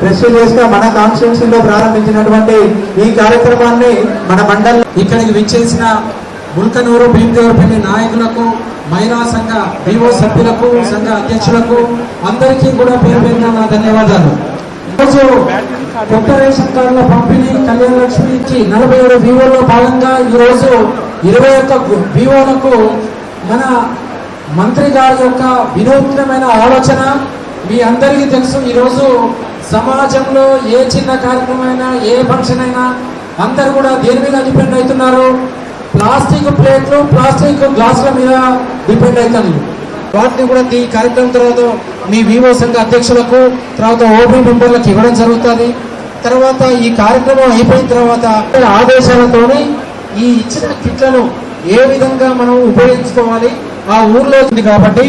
ప్రెస్టీజియస్గా మన కాన్స్టిట్యున్సీలో ప్రారంభించినటువంటి ఈ కార్యక్రమాన్ని మన మండల్ ఇక్కడికి విచ్చేసిన ముల్కనూరు భీమదేవరపల్లి నాయకులకు మహిళా సంఘ వివో సభ్యులకు సంఘ అధ్యక్షులకు అందరికీ కూడా పేరు పేరున నా ధన్యవాదాలు. ఈరోజు కొత్త రేషన్ కార్డుల పంపిణీ కళ్యాణ లక్ష్మికి నలభై ఏడు బీఓల్లో భాగంగా ఈరోజు ఇరవై ఒక్క బీఓలకు మన మంత్రి గారి యొక్క వినూత్నమైన ఆలోచన మీ అందరికీ తెలుసు ఈరోజు సమాజంలో ఏ చిన్న కార్యక్రమమైనా ఏ ఫంక్షన్ అయినా అందరు కూడా దేని మీద డిపెండ్ అవుతున్నారు? ప్లాస్టిక్ ప్లేట్లు ప్లాస్టిక్ గ్లాసుల మీద డిపెండ్ అవుతుంది వాటిని కూడా ఈ కార్యక్రమం తర్వాత మీ వివో సంఘ అధ్యక్షులకు తర్వాత ఓబీ మెంబర్లకు ఇవ్వడం జరుగుతుంది. తర్వాత ఈ కార్యక్రమం అయిపోయిన తర్వాత ఆదేశాలతోనే ఈ ఇచ్చిన కిట్లను ఏ విధంగా మనం ఉపయోగించుకోవాలి? ఆ ఊర్లో ఉంది కాబట్టి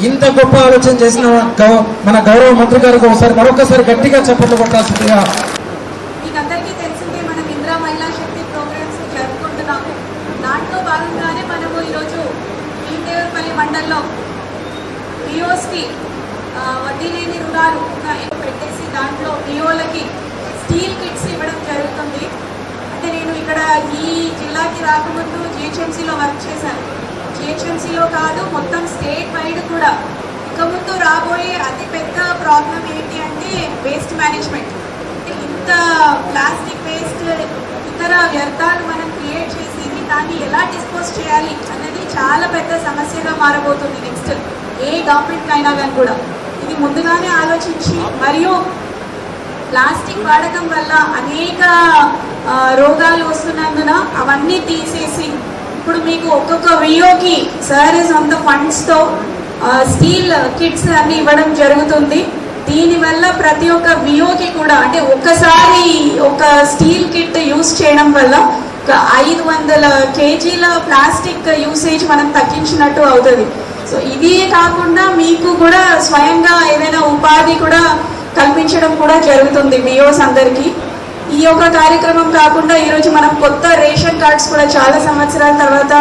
ఇంత గొప్ప ఆలోచన చేసిన గౌ- మన గౌరవ మంత్రి గారికి ఒకసారి మరొకసారి గట్టిగా చప్పట్లు కొట్టాల్సిందిగా. మీకు మనం మహిళా శక్తి దాంట్లో మనము ఈరోజు మండలంలో పిఓస్కి వడ్డీ లేని రుణాలు పెట్టేసి దాంట్లో పిఓలకి స్టీల్ కిట్స్ ఇవ్వడం జరుగుతుంది. అంటే నేను ఇక్కడ ఈ జిల్లాకి రాకముందు జిహెచ్ఎంసీలో వర్క్ చేశాను. ఏజెన్సీలో కాదు మొత్తం స్టేట్ వైడ్ కూడా. ఇక ముందు రాబోయే అతి పెద్ద ప్రాబ్లం ఏంటి అంటే వేస్ట్ మేనేజ్మెంట్ ఇంత ప్లాస్టిక్ వేస్ట్ ఇతర వ్యర్థాలు మనం క్రియేట్ చేసేది దాన్ని ఎలా డిస్పోజ్ చేయాలి అన్నది చాలా పెద్ద సమస్యగా మారబోతుంది నెక్స్ట్ ఏ గవర్నమెంట్ అయినా కానీ కూడా. ఇది ముందుగానే ఆలోచించి మరియు ప్లాస్టిక్ వాడకం వల్ల అనేక రోగాలు వస్తున్నందున అవన్నీ తీసేసి మీకు ఒక్కొక్క వియోకి సార్ సొంత ఫండ్స్తో స్టీల్ కిట్స్ అన్ని ఇవ్వడం జరుగుతుంది. దీనివల్ల ప్రతి ఒక్క వియోకి కూడా అంటే ఒక్కసారి ఒక స్టీల్ కిట్ యూస్ చేయడం వల్ల ఒక ఐదు వందల కేజీల ప్లాస్టిక్ యూసేజ్ మనం తగ్గించినట్టు అవుతుంది. సో ఇది కాకుండా మీకు కూడా స్వయంగా ఏదైనా ఉపాధి కూడా కల్పించడం కూడా జరుగుతుంది వియోస్ అందరికీ. ఈ యొక్క కార్యక్రమం కాకుండా ఈరోజు మనం కొత్త రేషన్ కార్డ్స్ కూడా చాలా సంవత్సరాల తర్వాత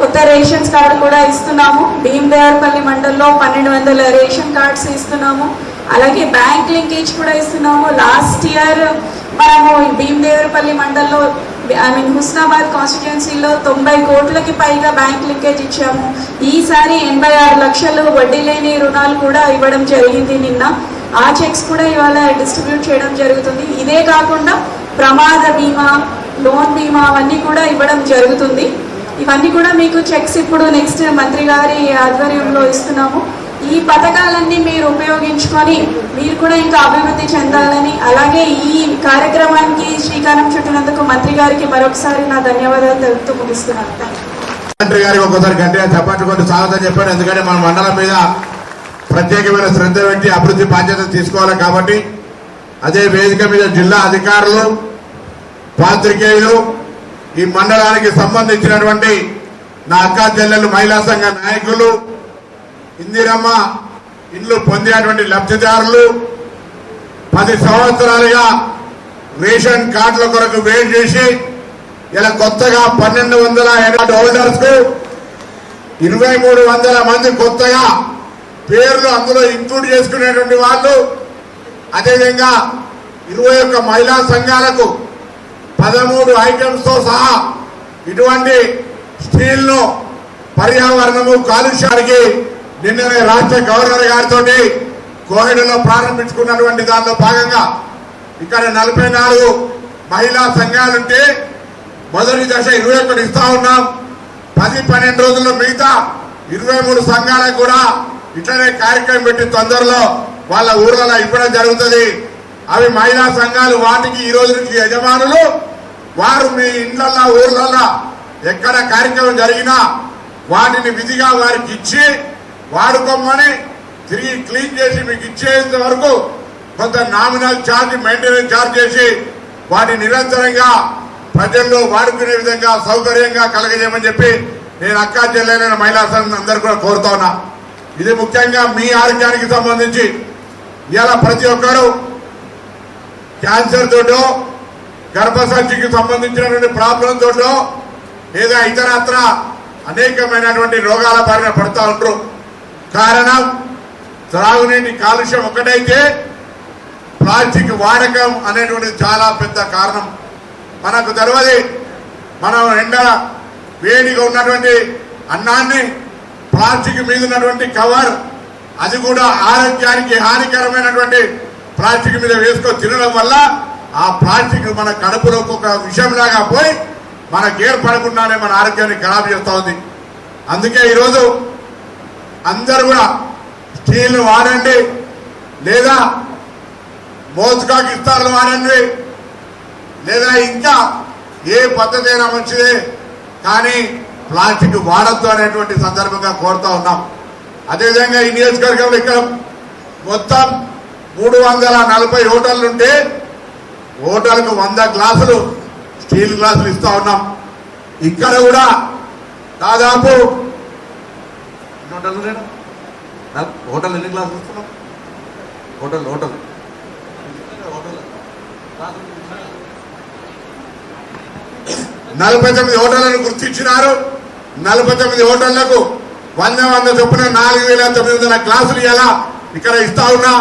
కొత్త రేషన్ కార్డు కూడా ఇస్తున్నాము. భీమదేవరపల్లి మండలంలో పన్నెండు వందల రేషన్ కార్డ్స్ ఇస్తున్నాము. అలాగే బ్యాంక్ లింకేజ్ కూడా ఇస్తున్నాము. లాస్ట్ ఇయర్ మనము భీమదేవరపల్లి మండల్లో ఐ మీన్ హుస్నాబాద్ కాన్స్టిట్యున్సీలో తొంభై కోట్లకి పైగా బ్యాంక్ లింకేజ్ ఇచ్చాము. ఈసారి ఎనభై ఆరు లక్షలు వడ్డీ లేని రుణాలు కూడా ఇవ్వడం జరిగింది నిన్న. ఆ చెక్స్ కూడా ఇవాళ డిస్ట్రిబ్యూట్ చేయడం జరుగుతుంది. ఇదే కాకుండా ప్రమాద బీమా లోన్ బీమా అవన్నీ కూడా ఇవ్వడం జరుగుతుంది. ఇవన్నీ కూడా మీకు చెక్స్ ఇప్పుడు నెక్స్ట్ మంత్రి గారి ఆధ్వర్యంలో ఇస్తున్నాము. ఈ పథకాలన్నీ మీరు ఉపయోగించుకొని మీరు కూడా ఇంకా అభివృద్ధి చెందాలని అలాగే ఈ కార్యక్రమానికి శ్రీకారం చుట్టినందుకు మంత్రి గారికి మరొకసారి నా ధన్యవాదాలు తెలుపుతూ ముగిస్తున్నాను. మంత్రి గారికి ఒక్కసారి గట్టిగా చప్పట్లు కొట్టి స్వాగతం చెప్పాడు. ఎందుకంటే మన మండలం మీద ప్రత్యేకమైన శ్రద్ధ పెట్టి అభివృద్ధి బాధ్యత తీసుకోవాలి కాబట్టి అదే వేదిక మీద జిల్లా అధికారులు పాత్రికేయులు ఈ మండలానికి సంబంధించినటువంటి నా అక్కా చెల్లెలు మహిళా సంఘ నాయకులు ఇందిరమ్మ ఇల్లు పొందినటువంటి లబ్ధిదారులు పది సంవత్సరాలుగా రేషన్ కార్డుల కొరకు వెయిట్ చేసి ఇలా కొత్తగా పన్నెండు వందల హోల్డర్స్కు ఇరవై మూడు వందల మంది కొత్తగా పేర్లు అందులో ఇంక్లూడ్ చేసుకునేటువంటి వాళ్ళు అదేవిధంగా ఇరవై ఒక్క మహిళా సంఘాలకు పదమూడు ఐటమ్స్తో సహా ఇటువంటి స్టీల్ను పర్యావరణము కాలుష్యానికి నిన్ననే రాష్ట్ర గవర్నర్ గారితో కోహెడలో ప్రారంభించుకున్నటువంటి దానిలో భాగంగా ఇక్కడ నలభై నాలుగు మహిళా సంఘాలుంటే మొదటి దశ ఇరవై ఒకటి ఇస్తా ఉన్నాం. పది పన్నెండు రోజుల్లో మిగతా ఇరవై మూడు సంఘాలకు కూడా ఇట్లనే కార్యక్రమం పెట్టి తొందరలో వాళ్ళ ఊర్లలో ఇవ్వడం జరుగుతుంది. అవి మహిళా సంఘాలు వాటికి ఈ రోజు నుంచి యజమానులు వారు మీ ఇండ్లల్లో ఊర్లల్లో ఎక్కడ కార్యక్రమం జరిగినా వాటిని విధిగా వారికి ఇచ్చి వాడుకోమని తిరిగి క్లీన్ చేసి మీకు ఇచ్చేంత వరకు కొంత నామినల్ ఛార్జ్ మెయింటెనెన్స్ ఛార్జ్ చేసి వాటిని నిరంతరంగా ప్రజల్లో వాడుకునే విధంగా సౌకర్యంగా కలగజేయమని చెప్పి నేను అక్కా చెల్లెలైన మహిళా సంఘం అందరూ కూడా కోరుతా ఉన్నా. ఇది ముఖ్యంగా మీ ఆరోగ్యానికి సంబంధించి. ఇలా ప్రతి ఒక్కరూ క్యాన్సర్ తోటో గర్భసంచికి సంబంధించినటువంటి ప్రాబ్లం తోటో లేదా ఇతరత్ర అనేకమైనటువంటి రోగాల బారిన పడుతూ ఉంటారు కారణం త్రాగునీటి కాలుష్యం ఒకటైతే ప్లాస్టిక్ వాడకం అనేటువంటి చాలా పెద్ద కారణం. మనకు తెలియదు మనం ఎండ వేడిగా ఉన్నటువంటి అన్నాన్ని ప్లాస్టిక్ మీద ఉన్నటువంటి కవర్ అది కూడా ఆరోగ్యానికి హానికరమైనటువంటి ప్లాస్టిక్ మీద వేసుకొని తినడం వల్ల ఆ ప్లాస్టిక్ మన కడుపులో ఒక విషయంలాగా పోయి మనకు ఏర్పడకుండానే మన ఆరోగ్యాన్ని ఖరాబ్ చేస్తూ ఉంది. అందుకే ఈరోజు అందరు కూడా స్టీల్ వాడండి లేదా మోసుకాకి ఇస్తారులు వాడండి లేదా ఇంకా ఏ పద్ధతి అయినా మంచిదే కానీ ప్లాస్టిక్ వాడద్దు అనేటువంటి సందర్భంగా కోరుతా ఉన్నాం. అదేవిధంగా ఈ నియోజకవర్గంలో ఇక్కడ మొత్తం మూడు వందల నలభై హోటళ్ళు ఉంటే హోటల్కు వంద గ్లాసులు స్టీల్ గ్లాసులు ఇస్తా ఉన్నాం. ఇక్కడ కూడా దాదాపు ఎన్ని హోటళ్ళు హోటల్ ఎన్ని గ్లాసులు ఇస్తున్నాం? హోటల్ హోటల్ హోటల్ నలభై తొమ్మిది హోటళ్ళను గుర్తించినారు. నలభై తొమ్మిది హోటళ్ళకు వంద వంద చొప్పున నాలుగు వేల తొమ్మిది వందల గ్లాసులు ఇలా ఇక్కడ ఇస్తా ఉన్నా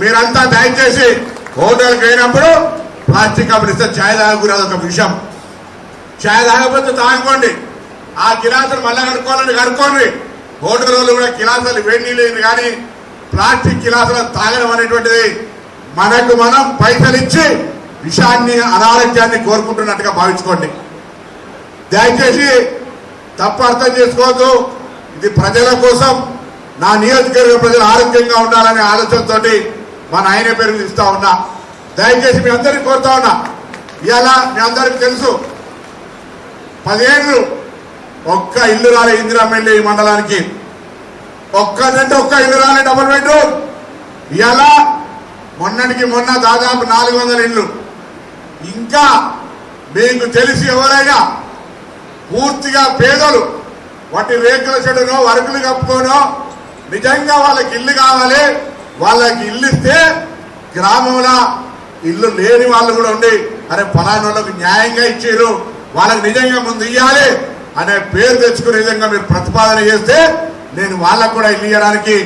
మీరంతా దయచేసి హోటల్కి అయినప్పుడు ప్లాస్టిక్ కప్పులు ఇస్తే ఛాయ్ తాగకూడదు ఒక విషయం ఛాయ్ తాగకపోతే తాగుకోండి ఆ గిలాసులు మళ్ళీ కడుక్కోవాలని కడుక్కోండి. హోటల్ వాళ్ళు కూడా గిలాసులు వేడి నీళ్ళు కానీ ప్లాస్టిక్ గిలాసులు తాగడం అనేటువంటిది మనకు మనం పైసలు ఇచ్చి విషాన్ని అనారోగ్యాన్ని కోరుకుంటున్నట్టుగా భావించుకోండి. దయచేసి తప్ప అర్థం చేసుకోవద్దు. ఇది ప్రజల కోసం నా నియోజకవర్గ ప్రజలు ఆరోగ్యంగా ఉండాలనే ఆలోచనతోటి మా నాయన పేరు ఇస్తా ఉన్నా. దయచేసి మీ అందరికీ కోరుతా ఉన్నా. ఇవాళ మీ అందరికి తెలుసు పదిహేను ఒక్క ఇల్లు రాలే ఇందిరామెల్లి ఈ మండలానికి. ఒక్కదంటే ఒక్క ఇల్లు రాలే డబుల్ బెడ్రూమ్. ఇలా మొన్నటికి మొన్న దాదాపు నాలుగు వందల ఇల్లు ఇంకా మీకు తెలిసి ఎవరైనా పూర్తిగా పేదలు. వాటి రేకుల చెడునో వరకులు కప్పుకోనో నిజంగా వాళ్ళకి ఇల్లు కావాలి. వాళ్ళకి ఇల్లు ఇస్తే గ్రామంలో ఇల్లు లేని వాళ్ళు కూడా ఉండి అరే ఫలానా వాళ్ళకి న్యాయంగా ఇచ్చారు. వాళ్ళకి నిజంగా ముందు ఇయ్యాలి అనే పేరు తెచ్చుకునే విధంగా మీరు ప్రతిపాదన చేస్తే నేను వాళ్ళకు కూడా ఇల్లు ఇవ్వడానికి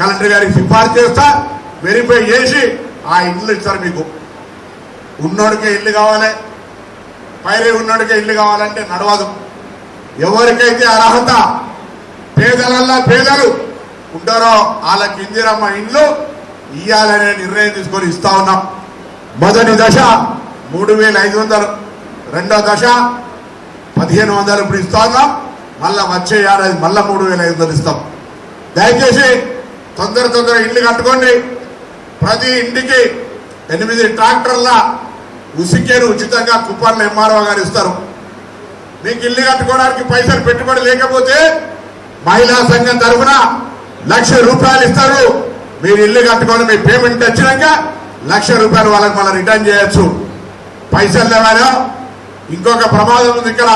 కలెక్టర్ గారికి సిఫార్సు చేస్తా. వెరిఫై చేసి ఆ ఇల్లు ఇస్తారు మీకు. ఉన్నోడికే ఇల్లు కావాలి. పైరే ఉన్నోడికే ఇల్లు కావాలంటే నడవదు. ఎవరికైతే అర్హత పేదలల్లా పేదలు ఉంటారో వాళ్ళకి ఇందిరమ్మ ఇండ్లు ఇయ్యాలనే నిర్ణయం తీసుకొని ఇస్తా ఉన్నాం. మొదటి దశ మూడు వేల ఐదు వందలు. రెండో దశ పదిహేను వందలు ఇప్పుడు ఇస్తా ఉన్నాం. మళ్ళా వచ్చే ఏడాది మళ్ళా మూడు వేల ఐదు వందలు ఇస్తాం. దయచేసి తొందర తొందర ఇండ్లు కట్టుకోండి. ప్రతి ఇంటికి ఎనిమిది ట్రాక్టర్ల ఉసికేరు ఉచితంగా కుప్పర్లు ఎంఆర్ఓ గారు ఇస్తారు. మీకు ఇల్లు కట్టుకోవడానికి పైసలు పెట్టుబడి లేకపోతే మహిళా సంఘం తరఫున లక్ష రూపాయలు ఇస్తారు. మీరు ఇల్లు కట్టుకొని మీ పేమెంట్ వచ్చినాక లక్ష రూపాయలు వాళ్ళకి మళ్ళీ రిటర్న్ చేయొచ్చు. పైసలు లేవాలో ఇంకొక ప్రమాదం ఉంది ఇక్కడ.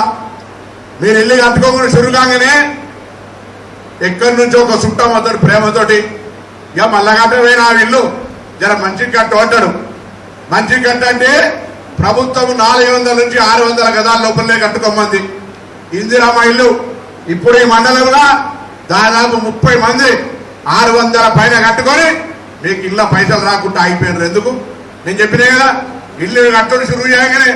మీరు ఇల్లు కట్టుకోకుండా షురు కాగానే ఎక్కడి నుంచో ఒక చుట్టం అతడు ప్రేమతోటి ఇక మళ్ళా కట్టపోయిన ఇల్లు జర మంచి కట్టు అంటాడు మంచి కట్ట అంటే ప్రభుత్వం నాలుగు వందల నుంచి ఆరు వందల గదాల లోపలనే కట్టుకోమంది. ఇందిరామ ఇల్లు ఇప్పుడు ఈ మండలంలో దాదాపు ముప్పై మంది ఆరు వందల పైన కట్టుకొని మీకు ఇళ్ళ పైసలు రాకుండా అయిపోయినారు ఎందుకు? నేను చెప్పినా కదా ఇల్లు కట్టుకొని షురువు చేయగానే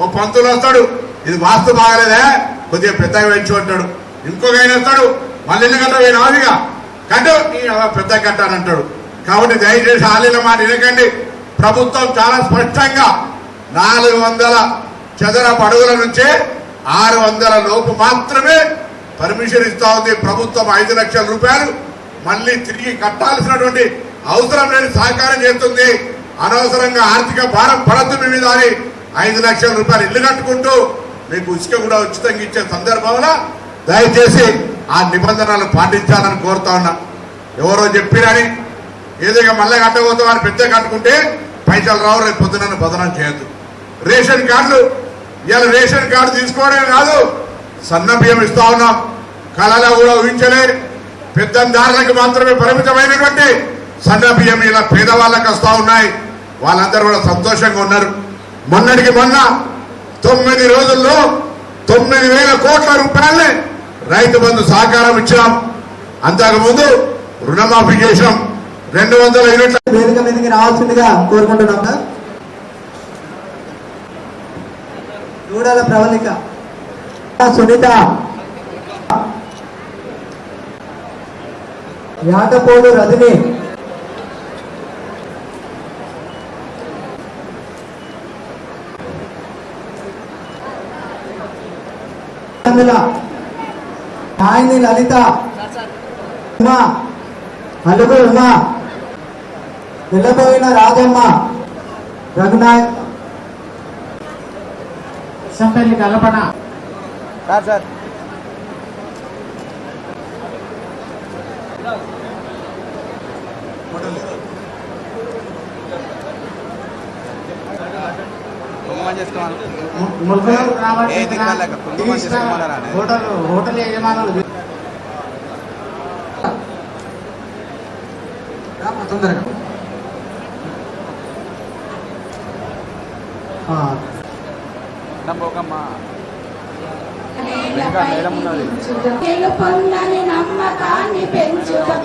ఓ పంతులు వస్తాడు ఇది వాస్తు బాగలేదా కొద్దిగా పెద్దగా పెంచు అంటాడు. ఇంకొక ఆయన వస్తాడు మళ్ళీ ఇల్లు కట్ట పోయిన ఆవిగా కట్టు నీ పెద్ద కట్టానంటాడు కాబట్టి దయచేసి ఆలీల మాట వినకండి. ప్రభుత్వం చాలా స్పష్టంగా నాలుగు వందల చదరపు అడుగుల నుంచే ఆరు వందల లోపు మాత్రమే పర్మిషన్ ఇస్తా ఉంది. ప్రభుత్వం ఐదు లక్షల రూపాయలు మళ్ళీ తిరిగి కట్టాల్సినటువంటి అవసరం లేని సహకారం చేస్తుంది. అనవసరంగా ఆర్థిక భారం పడద్దు మీ మీద అని ఐదు లక్షల రూపాయలు ఇల్లు కట్టుకుంటూ మీకు ఇసుక కూడా ఉచితంగా ఇచ్చే సందర్భంలో దయచేసి ఆ నిబంధనలు పాటించాలని కోరుతా ఉన్నా. ఎవరో చెప్పిరని ఏదైనా మళ్ళీ కట్టకపోతే అని పెద్ద కట్టుకుంటే పైసలు రావు రేపు పొద్దున బదనం చేయొద్దు. రేషన్ కార్డులు ఇలా రేషన్ కార్డు తీసుకోవడమే కాదు సన్న బియ్యం ఇస్తా ఉన్నాం. కళలో కూడా ఊహించలే. పెద్దందారులకు మాత్రమే పరిమితమైనటువంటి సన్న బియ్యం ఇలా పేదవాళ్ళకి వస్తూ ఉన్నాయి. వాళ్ళందరూ కూడా సంతోషంగా ఉన్నారు. మొన్నటికి మొన్న తొమ్మిది రోజుల్లో తొమ్మిది వేల కోట్ల రూపాయలే రైతు బంధు సహకారం ఇచ్చాం అంతకుముందు రుణమాఫీ చేశాం రెండు వందల యూనిట్ల వేదిక మీదకి రావాల్సిందిగా కోరుకుంటున్నాం సార్ ప్రవళిక. సునీత. యాటపోడు రజని. నాయని లలిత. ఉమా. అలుగు ఉమా. నిలబోయిన రాజమ్మ. రఘునాయక్ సంపల్లి కలపన? ముగ్గురు రాబట్టి హోటల్ హోటల్ యజమానులు తొందరగా ఆ, గెలుపొందని నమ్మకాన్ని పెంచుదాం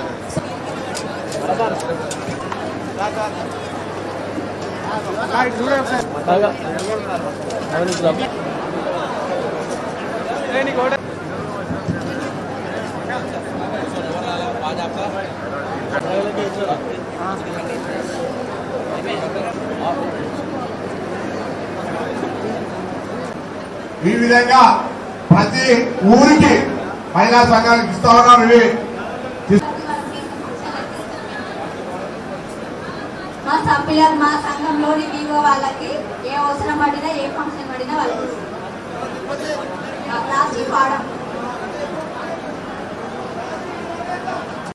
ఈ విధంగా ప్రతి ఊరికి మహిళా సంఘానికి ఇస్తా ఉన్నారు ఇవి. మా సభ్యులు మా సంఘంలోని వివో వాళ్ళకి ఏ అవసరం పడినా ఏ ఫంక్షన్ పడినా వాళ్ళకి ప్లాస్టిక్ వాడడం